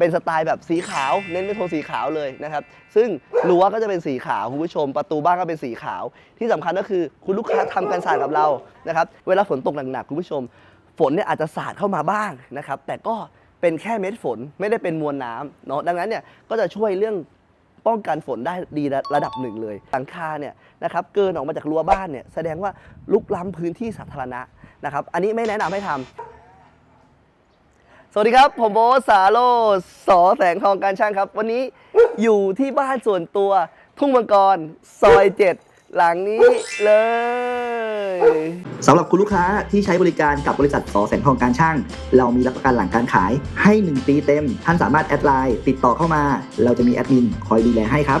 เป็นสไตล์แบบสีขาวเน้นเป็นโทนสีขาวเลยนะครับ ซึ่งรั้วก็จะเป็นสีขาวคุณผู้ชม ประตูบ้านก็เป็นสีขาว ที่สำคัญก็คือคุณลูกค้าทำกันสาดกับเรานะครับเวลาฝนตกหนักๆคุณผู้ชม ฝนเนี่ยอาจจะสาดเข้ามาบ้างนะครับแต่ก็เป็นแค่เม็ดฝนไม่ได้เป็นมวลน้ำเนาะดังนั้นเนี่ยก็จะช่วยเรื่องป้องกันฝนได้ดีระดับหนึ่งเลย หลังคาเนี่ยนะครับเกินออกมาจากรั้วบ้านเนี่ยแสดงว่าลุกล้ำพื้นที่สาธารณะนะครับอันนี้ไม่แนะนำให้ทำ สวัสดีครับ ผมโบทสาโรสอแสงทองการช่างครับ วันนี้อยู่ที่บ้านส่วนตัว ทุ่งมังกร ซอยเจ็ดหลังนี้เลย สำหรับคุณลูกค้าที่ใช้บริการกับบริษัทสอแสงทองการช่าง เรามีรับประกันหลังการขายให้ 1 ปีเต็ม ท่านสามารถแอดไลน์ติดต่อเข้ามา เราจะมีแอดมินคอยดูแลให้ครับ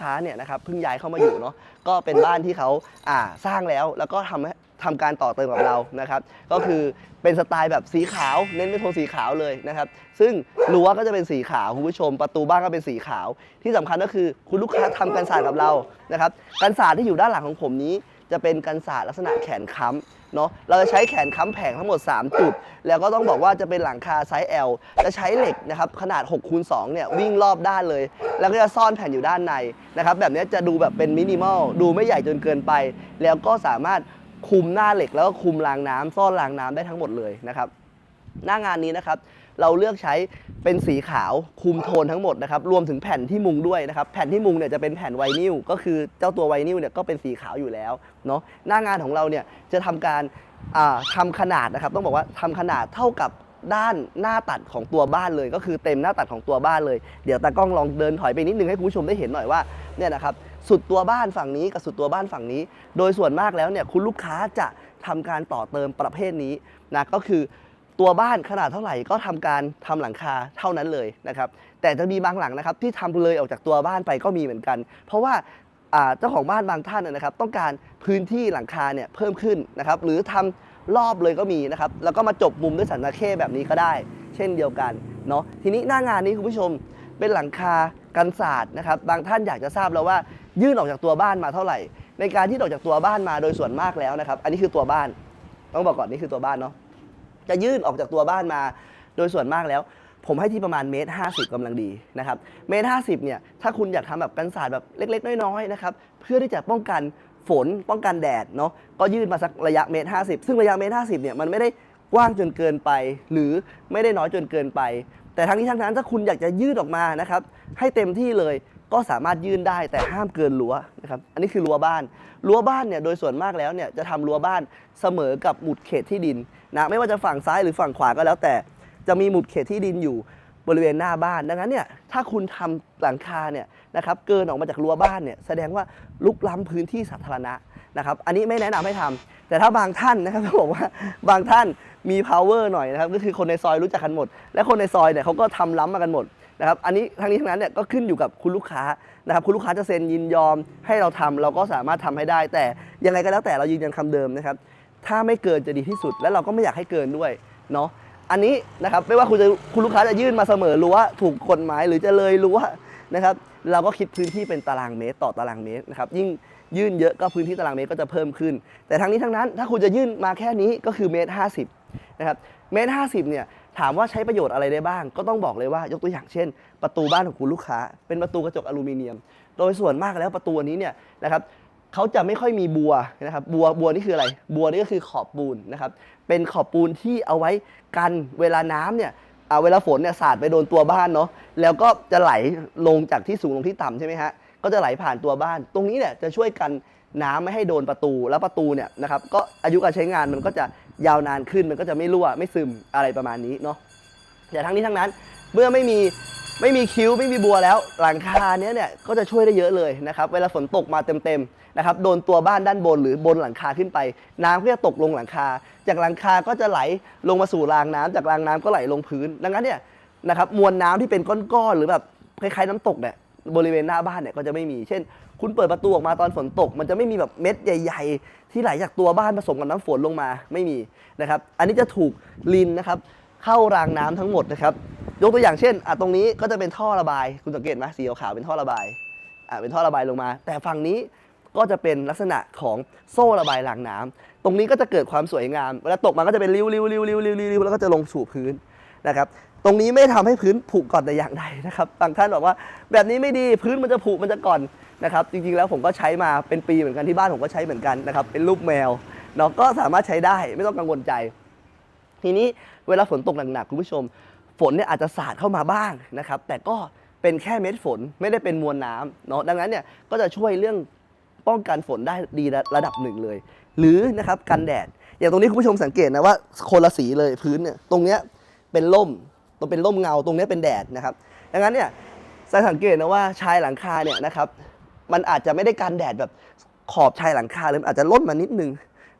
ค้าเนี่ยนะครับเพิ่งย้ายเข้ามาอยู่เนาะก็เป็นบ้านที่เขาอ่าสร้างแล้วแล้วก็ทำให้ทำการต่อเติมกับเรานะครับก็คือเป็นสไตล์แบบสีขาวเน้นเป็นโทนสีขาวเลยนะครับซึ่งรั้วก็จะเป็นสีขาวคุณผู้ชม ประตูบ้านก็เป็นสีขาว ที่สำคัญก็คือคุณลูกค้าทำกันศาสตร์กับเรานะครับกันศาสตร์ที่อยู่ด้านหลังของผมนี้ จะเป็นกันศาสตร์ลักษณะแขนค้ำเนาะเราจะใช้แขนค้ำแผงทั้งหมด 3 จุด แล้วก็ต้องบอกว่าจะเป็นหลังคาไซส์ L จะใช้เหล็กนะครับขนาด6คูณ2เนี่ยวิ่งรอบด้านเลย แล้วก็จะซ่อนแผ่นอยู่ด้านในนะครับแบบนี้จะดูแบบเป็นมินิมอลดูไม่ใหญ่จนเกินไป แล้วก็สามารถคุมหน้าเหล็กแล้วก็คุมรางน้ำซ่อนรางน้ำได้ทั้งหมดเลยนะครับหน้างานนี้นะครับ เราเลือกใช้เป็นสีขาวคุมโทนทั้งหมดนะครับรวมถึงแผ่นที่มุงด้วยนะครับแผ่นที่มุงเนี่ยจะเป็นแผ่นไวนิลก็คือเจ้าตัวไวนิลเนี่ยก็เป็นสีขาวอยู่แล้วเนาะหน้างานของเราเนี่ยจะทำการอ่าทำขนาดนะครับต้องบอกว่าทำขนาดเท่ากับด้านหน้าตัดของตัวบ้านเลย ก็คือเต็มหน้าตัดของตัวบ้านเลย เดี๋ยวตากล้องลองเดินถอยไปนิดนึงให้คุณผู้ชมได้เห็นหน่อยว่าเนี่ยนะครับสุดตัวบ้านฝั่งนี้กับสุดตัวบ้านฝั่งนี้ โดยส่วนมากแล้วเนี่ยคุณลูกค้าจะทำการต่อเติมประเภทนี้นะก็คือ ตัวบ้านขนาดเท่าไหร่ก็ทำการทำหลังคาเท่านั้นเลยนะครับ แต่จะมีบางหลังนะครับที่ทำเลยออกจากตัวบ้านไปก็มีเหมือนกัน เพราะว่าเจ้าของบ้านบางท่านนะครับ ต้องการพื้นที่หลังคาเนี่ยเพิ่มขึ้นนะครับ หรือทำรอบเลยก็มีนะครับ แล้วก็มาจบมุมด้วยสันตะเข้แบบนี้ก็ได้ เช่นเดียวกันเนาะทีนี้หน้างานนี้คุณผู้ชมเป็นหลังคากันศาสตร์นะครับ บางท่านอยากจะทราบแล้วว่า ยื่นออกจากตัวบ้านมาเท่าไหร่ ในการที่ออกจากตัวบ้านมาโดยส่วนมากแล้วนะครับ อันนี้คือตัวบ้าน ต้องบอกก่อนนี่คือตัวบ้านเนาะ จะยื่นออกจากตัวบ้านมา โดยส่วนมากแล้ว ผมให้ที่ประมาณเมตรห้าสิบกำลังดีนะครับเมตรห้าสิบเนี่ยถ้าคุณอยากทำแบบกันศาสตร์แบบเล็ก ๆ น้อยๆนะครับเพื่อที่จะป้องกันฝนป้องกันแดดเนาะก็ยื่นมาสักระยะเมตรห้าสิบซึ่งระยะเมตรห้าสิบเนี่ยมันไม่ได้กว้างจนเกินไป หรือไม่ได้น้อยจนเกินไป แต่ทั้งนี้ทั้งนั้นถ้าคุณอยากจะยืดออกมานะครับให้เต็มที่เลย ก็สามารถยื่นได้แต่ห้ามเกินรั้วนะครับอันนี้คือรั้วบ้าน รั้วบ้านเนี่ยโดยส่วนมากแล้วเนี่ยจะทำรั้วบ้านเสมอกับหมุดเขตที่ดินนะไม่ว่าจะฝั่งซ้ายหรือฝั่งขวาก็แล้ว แต่จะมีหมุดเขตที่ดินอยู่บริเวณหน้าบ้าน ดังนั้นเนี่ยถ้าคุณทำหลังคาเนี่ยนะครับเกินออกมาจากรั้วบ้านเนี่ยแสดงว่าลุกล้ำพื้นที่สาธารณะนะครับอันนี้ไม่แนะนำให้ทำแต่ถ้าบางท่านนะครับต้องบอกว่าบางท่านมี power หน่อยนะครับก็คือคนในซอยรู้จักกันหมด และคนในซอยเนี่ยเขาก็ทำล้ำมากันหมด นะครับอันนี้ทั้งนี้ทั้งนั้นเนี่ยก็ขึ้นอยู่กับคุณลูกค้านะครับคุณลูกค้าจะเซ็นยินยอมให้เราทำเราก็สามารถทำให้ได้ แต่ยังไงก็แล้วแต่เรายืนยันคำเดิมนะครับถ้าไม่เกินจะดีที่สุด และเราก็ไม่อยากให้เกินด้วยเนาะอันนี้นะครับไม่ว่าคุณจะคุณลูกค้าจะยื่นมาเสมอรั้ว่าถูกกฎหมายหรือจะเลยรั้ว่านะครับเราก็คิดพื้นที่เป็นตารางเมตรต่อตารางเมตรนะครับยิ่งยื่นเยอะก็พื้นที่ตารางเมตรก็จะเพิ่มขึ้น แต่ทั้งนี้ทั้งนั้นถ้าคุณจะยื่นมาแค่นี้ก็คือเมตรห้าสิบนะครับเมตรห้าสิบเนี่ย ถามว่าใช้ประโยชน์อะไรได้บ้าง ก็ต้องบอกเลยว่ายกตัวอย่างเช่น ประตูบ้านของคุณลูกค้า เป็นประตูกระจกอลูมิเนียม โดยส่วนมากแล้วประตูอันนี้เนี่ยนะครับเขาจะไม่ค่อยมีบัวนะครับบัวบัวนี่คืออะไร บัวนี่ก็คือขอบปูนนะครับเป็นขอบปูนที่เอาไว้กันเวลาน้ำเนี่ยเวลาฝนเนี่ยสาดไปโดนตัวบ้านเนาะแล้วก็จะไหลลงจากที่สูงลงที่ต่ำใช่ไหมฮะก็จะไหลผ่านตัวบ้าน ตรงนี้เนี่ยจะช่วยกันน้ำไม่ให้โดนประตูแล้วประตูเนี่ยนะครับก็อายุการใช้งานมันก็จะ ยาวนานขึ้นมันก็จะไม่รั่วไม่ซึมอะไรประมาณนี้เนาะแต่ทั้งนี้ทั้งนั้นเมื่อไม่มีไม่มีคิ้วไม่มีบัวแล้ว หลังคาเนี้ยเนี่ยก็จะช่วยได้เยอะเลยนะครับเวลาฝนตกมาเต็มๆนะครับโดนตัวบ้านด้านบนหรือบนหลังคาขึ้นไป น้ำก็จะตกลงหลังคา จากหลังคาก็จะไหลลงมาสู่รางน้ำจากรางน้ำก็ไหลลงพื้น ดังนั้นเนี่ยนะครับมวลน้ำที่เป็นก้อนๆหรือแบบคล้ายๆน้ำตกเนี่ย บริเวณหน้าบ้านเนี่ยก็จะไม่มี เช่น คุณเปิดประตูออกมาตอนฝนตก มันจะไม่มีแบบเม็ดใหญ่ ๆ ที่ไหลจากตัวบ้านผสมกับน้ำฝนลงมาไม่มีนะครับ อันนี้จะถูกลินนะครับเข้ารางน้ำทั้งหมดนะครับ ยกตัวอย่างเช่นอะตรงนี้ก็จะเป็นท่อระบาย คุณสังเกตไหมสีขาวเป็นท่อระบายอะเป็นท่อระบายลงมา แต่ฝั่งนี้ก็จะเป็นลักษณะของโซ่ระบายรางน้ำตรงนี้ก็จะเกิดความสวยงามเวลาตกมาก็จะเป็นริ้วริ้วริ้วริ้วริ้วริ้วแล้วก็จะลงสู่พื้นนะครับ ตรงนี้ไม่ทำให้พื้นผุก่อนแต่อย่างใดนะครับบางท่านบอกว่าแบบนี้ไม่ดีพื้นมันจะผุมันจะก่อนนะครับ จริงๆแล้วผมก็ใช้มาเป็นปีเหมือนกันที่บ้านผมก็ใช้เหมือนกันนะครับ เป็นรูปแมวเนาะก็สามารถใช้ได้ไม่ต้องกังวลใจ ทีนี้เวลาฝนตกหนักๆคุณผู้ชม ฝนเนี่ยอาจจะสาดเข้ามาบ้างนะครับ แต่ก็เป็นแค่เม็ดฝนไม่ได้เป็นมวลน้ำเนาะดังนั้นเนี่ยก็จะช่วยเรื่องป้องกันฝนได้ดีระดับหนึ่งเลย หรือนะครับกันแดดอย่างตรงนี้คุณผู้ชมสังเกตนะว่าคนละสีเลยพื้นเนี่ยตรงเนี้ยเป็นร่ม ตรงเป็นร่มเงาตรงนี้เป็นแดดนะครับ ดังนั้นเนี่ยจะสังเกตนะว่าชายหลังคาเนี่ยนะครับ มันอาจจะไม่ได้กันแดดแบบขอบชายหลังคาเลยมันอาจจะล่นมานิดนึง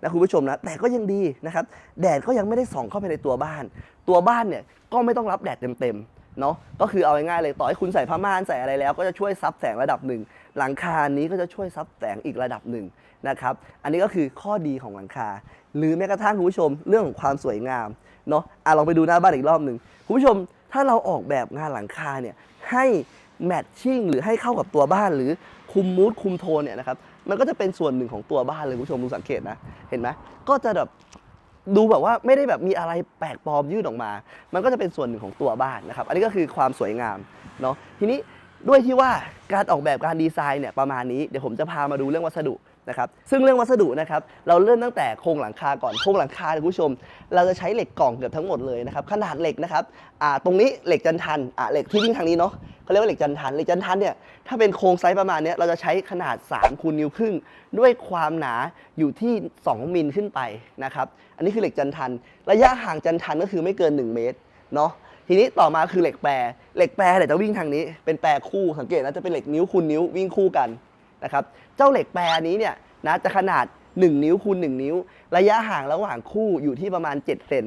นะคุณผู้ชมนะแต่ก็ยังดีนะครับ แดดก็ยังไม่ได้ส่องเข้าไปในตัวบ้าน ตัวบ้านเนี่ยก็ไม่ต้องรับแดดเต็มๆ เนาะก็คือเอาง่ายๆเลยต่อให้คุณใส่ผ้าม่านใส่อะไรแล้วก็จะช่วยซับแสงระดับหนึ่งหลังคานี้ก็จะช่วยซับแสงอีกระดับหนึ่งนะครับอันนี้ก็คือข้อดีของหลังคา หรือแม้กระทั่งคุณผู้ชมเรื่องของความสวยงามเนาะอะลองไปดูหน้าบ้านอีกรอบหนึ่งคุณผู้ชมถ้าเราออกแบบงานหลังคาเนี่ยให้แมทชิ่งหรือให้เข้ากับตัวบ้านหรือคุมมูดคุมโทนเนี่ยนะครับมันก็จะเป็นส่วนหนึ่งของตัวบ้านเลยคุณผู้ชมดูสังเกตนะเห็นไหมก็จะแบบ ดูแบบว่าไม่ได้แบบมีอะไรแปลกปลอมยื่นออกมา มันก็จะเป็นส่วนหนึ่งของตัวบ้านนะครับ อันนี้ก็คือความสวยงามเนาะ ทีนี้ด้วยที่ว่าการออกแบบการดีไซน์เนี่ยประมาณนี้ เดี๋ยวผมจะพามาดูเรื่องวัสดุ นะครับซึ่งเรื่องวัสดุนะครับเราเริ่มตั้งแต่โครงหลังคาก่อนโครงหลังคาเนี่ยคุณผู้ชม เราจะใช้เหล็กกล่องเกือบทั้งหมดเลยนะครับขนาดเหล็กนะครับอ่าตรงนี้เหล็กจันทันอ่าเหล็กที่วิ่งทางนี้เนาะเขาเรียกว่าเหล็กจันทันเหล็กจันทันเนี่ยถ้าเป็นโครงไซส์ประมาณเนี้ยเราจะใช้ขนาด3คูณนิ้วครึ่งด้วยความหนาอยู่ที่ 2 มิลขึ้นไปนะครับอันนี้คือเหล็กจันทัน ระยะห่างจันทันก็คือไม่เกิน 1 เมตรเนาะทีนี้ต่อมาคือเหล็กแปร เหล็กแปรเนี่ยจะวิ่งทางนี้ เป็นแปรคู่สังเกตนะจะเป็นเหล็กนิ้วคูณนิ้ววิ่งคู่กัน นะครับ เจ้าเหล็กแปรนี้เนี่ยนะจะขนาด 1 นิ้วคูณ1นิ้ว ระยะห่างระหว่างคู่อยู่ที่ประมาณ 7 เซน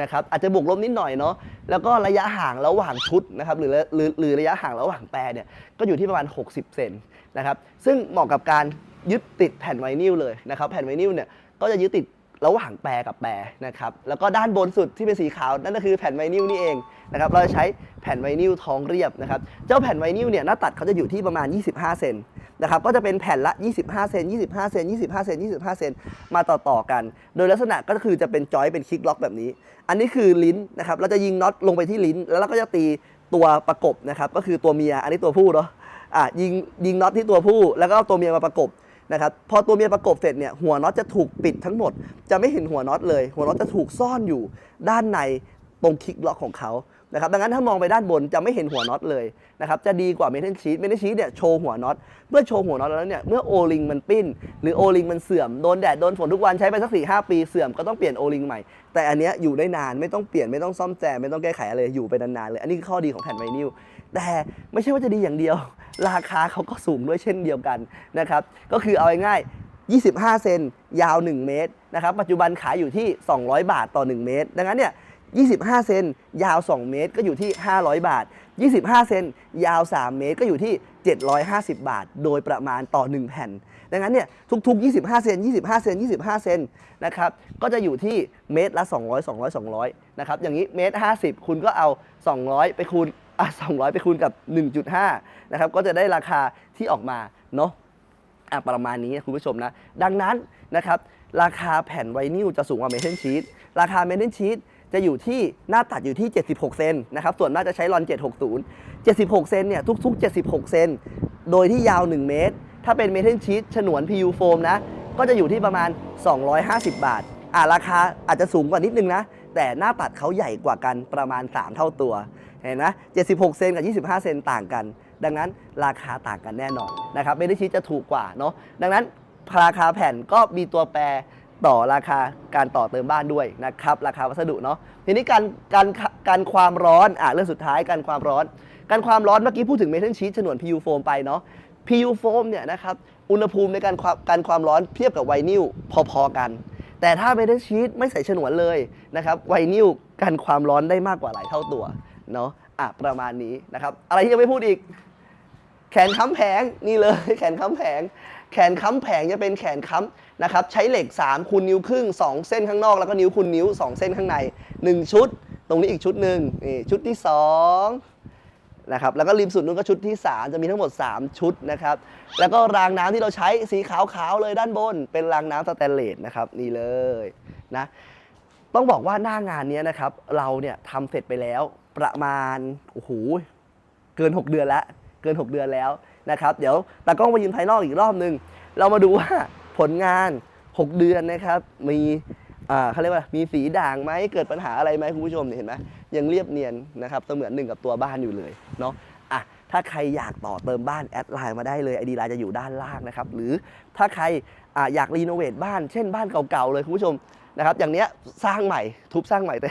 นะครับอาจจะบวกลบนิดหน่อยเนาะแล้วก็ระยะห่างระหว่างชุดนะครับหรือหรือหรือระยะห่างระหว่างแปรเนี่ยก็อยู่ที่ประมาณ 60 เซนนะครับซึ่งเหมาะกับการยึดติดแผ่นไวนิลเลยนะครับแผ่นไวนิลเนี่ยก็จะยึดติดระหว่างแปรกับแปรนะครับแล้วก็ด้านบนสุดที่เป็นสีขาวนั่นก็คือแผ่นไวนิลนี่เองนะครับเราจะใช้แผ่นไวนิลท้องเรียบนะครับเจ้าแผ่นไวนิลเนี่ยหน้าตัดเขาจะอยู่ที่ประมาณ 25 เซน นะครับก็จะเป็นแผ่นละ 25 เซน 25 เซน 25 เซน 25 เซน มาต่อๆกัน โดยลักษณะก็คือจะเป็นจอยเป็นคลิกล็อกแบบนี้ อันนี้คือลิ้นนะครับ เราจะยิงน็อตลงไปที่ลิ้น แล้วเราก็จะตีตัวประกบนะครับ ก็คือตัวเมีย อันนี้ตัวผู้เนาะ อะยิงยิงน็อตที่ตัวผู้ แล้วก็เอาตัวเมียมาประกบนะครับพอตัวเมียประกบเสร็จเนี่ยหัวน็อตจะถูกปิดทั้งหมด จะไม่เห็นหัวน็อตเลย หัวน็อตจะถูกซ่อนอยู่ด้านในตรงคลิกล็อกของเขา นะครับดังนั้นถ้ามองไปด้านบนจะไม่เห็นหัวน็อตเลยนะครับจะดีกว่าเมทัลชีตเมทัลชีตเนี่ยโชว์หัวน็อตเมื่อโชว์หัวน็อตแล้วเนี่ยเมื่อโอลิงมันปิ้น หรือโอลิงมันเสื่อมโดนแดดโดนฝนทุกวันใช้ไปสักสี่ห้าปีเสื่อมก็ต้องเปลี่ยนโอลิงใหม่ แต่อันเนี้ยอยู่ได้นานไม่ต้องเปลี่ยนไม่ต้องซ่อมแซมไม่ต้องแก้ไขอะไรอยู่ไปนานๆเลย อันนี้คือข้อดีของแผ่นไวนิลแต่ไม่ใช่ว่าจะดีอย่างเดียว ราคาเขาก็สูงด้วยเช่นเดียวกันนะครับก็คือเอาง่าย25 เซนยาว 1 เมตรนะครับปัจจุบันขายอยู่ที่ 200 บาทต่อ 1 เมตร ดังนั้นเนี่ย 25 เซนยาว 2 เมตรก็อยู่ที่ 500 บาท 25 เซนยาว 3 เมตรก็อยู่ที่ 750 บาท โดยประมาณต่อ 1 แผ่น ดังนั้นเนี่ยทุกๆ 25 เซน25 เซน25 เซนนะครับก็จะอยู่ที่เมตรละ 200 200 200นะครับอย่างนี้เมตร 50 คุณก็เอา 200 ไปคูณอะ200 ไปคูณกับ 1.5นะครับก็จะได้ราคาที่ออกมาเนาะอะประมาณนี้คุณผู้ชมนะ ดังนั้นนะครับราคาแผ่นไวนิลจะสูงกว่าเมทัลชีตราคาเมทัลชีต จะอยู่ที่หน้าตัดอยู่ที่ 76 เซนนะครับ ส่วนมากจะใช้รอน 760 76 เซนเนี่ยทุกๆ 76 เซน โดยที่ยาว 1 เมตร ถ้าเป็นเมทัลชีตฉนวน PU โฟมนะ ก็จะอยู่ที่ประมาณ 250 บาท อะราคาอาจจะสูงกว่านิดนึงนะ แต่หน้าตัดเขาใหญ่กว่ากันประมาณ 3 เท่าตัว เห็นไหม76 เซนกับ 25 เซนต่างกัน ดังนั้นราคาต่างกันแน่นอนนะครับ เมทัลชีตจะถูกกว่าเนาะ ดังนั้นราคาแผ่นก็มีตัวแปร ต่อราคาการต่อเติมบ้านด้วยนะครับราคาวัสดุเนาะทีนี้การการการความร้อนอะเรื่องสุดท้ายการความร้อน การความร้อนเมื่อกี้พูดถึงเมทัลชีตฉนวน PU โฟมไปเนาะ PU โฟมเนี่ยนะครับอุณหภูมิในการความการความร้อนเทียบกับไวนิลพอๆกัน แต่ถ้าเมทัลชีตไม่ใส่ฉนวนเลยนะครับไวนิลกันความร้อนได้มากกว่าหลายเท่าตัวเนาะอะประมาณนี้นะครับอะไรที่ยังไม่พูดอีก แขนค้ำแผงนี่เลยแขนค้ำแผง แขนค้ำแผงจะเป็นแขนค้ำนะครับใช้เหล็ก 3คูณนิ้วครึ่ง 2 เส้นข้างนอกแล้วก็นิ้วคูณนิ้ว 2 เส้นข้างใน 1 ชุด ตรงนี้อีกชุดหนึ่งนี่ชุดที่2นะครับแล้วก็ริมสุดนู้นก็ชุดที่ 3 จะมีทั้งหมด 3 ชุดนะครับแล้วก็รางน้ำที่เราใช้สีขาวๆเลยด้านบน เป็นรางน้ำสแตนเลสนะครับนี่เลยนะต้องบอกว่าหน้างานนี้นะครับเราเนี่ยทำเสร็จไปแล้วประมาณโอ้โหเกิน 6 เดือนแล้วเกิน 6 เดือนแล้ว นะครับ เดี๋ยวตากล้องมายืนภายนอกอีกรอบนึง เรามาดูว่าผลงาน 6 เดือนนะครับ มีเขาเรียกว่ามีสีด่างไหมเกิดปัญหาอะไรไหมคุณผู้ชมเห็นไหมยังเรียบเนียนนะครับเสมือนหนึ่งกับตัวบ้านอยู่เลยเนาะอะถ้าใครอยากต่อเติมบ้านแอดไลน์มาได้เลยไอดีไลน์จะอยู่ด้านล่างนะครับ หรือถ้าใครออยากรีโนเวทบ้าน เช่นบ้านเก่าๆเลยคุณผู้ชมนะครับ อย่างเนี้ยสร้างใหม่ทุบสร้างใหม่แต่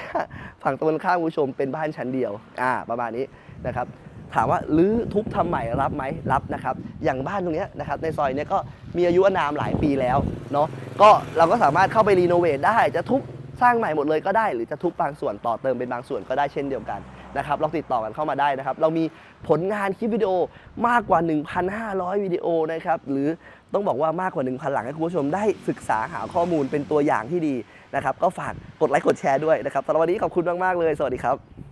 ฝั่งตรงกันข้ามคุณผู้ชมเป็นบ้านชั้นเดียวอ่าประมาณนี้นะครับ ถามว่ารื้อทุบทำใหม่รับไหมรับนะครับ อย่างบ้านตรงนี้นะครับในซอยนี้ก็มีอายุอานามหลายปีแล้วเนาะก็เราก็สามารถเข้าไปรีโนเวทได้จะทุบสร้างใหม่หมดเลยก็ได้ หรือจะทุบบางส่วนต่อเติมเป็นบางส่วนก็ได้เช่นเดียวกันนะครับลองติดต่อกันเข้ามาได้นะครับ เรามีผลงานคลิปวิดีโอมากกว่า 1,500 วิดีโอนะครับหรือต้องบอกว่ามากกว่า 1,000 หลังให้คุณผู้ชมได้ศึกษาหาข้อมูลเป็นตัวอย่างที่ดีนะครับ ก็ฝากกดไลค์กดแชร์ด้วยนะครับสำหรับวันนี้ขอบคุณมาก ๆ เลย สวัสดีครับ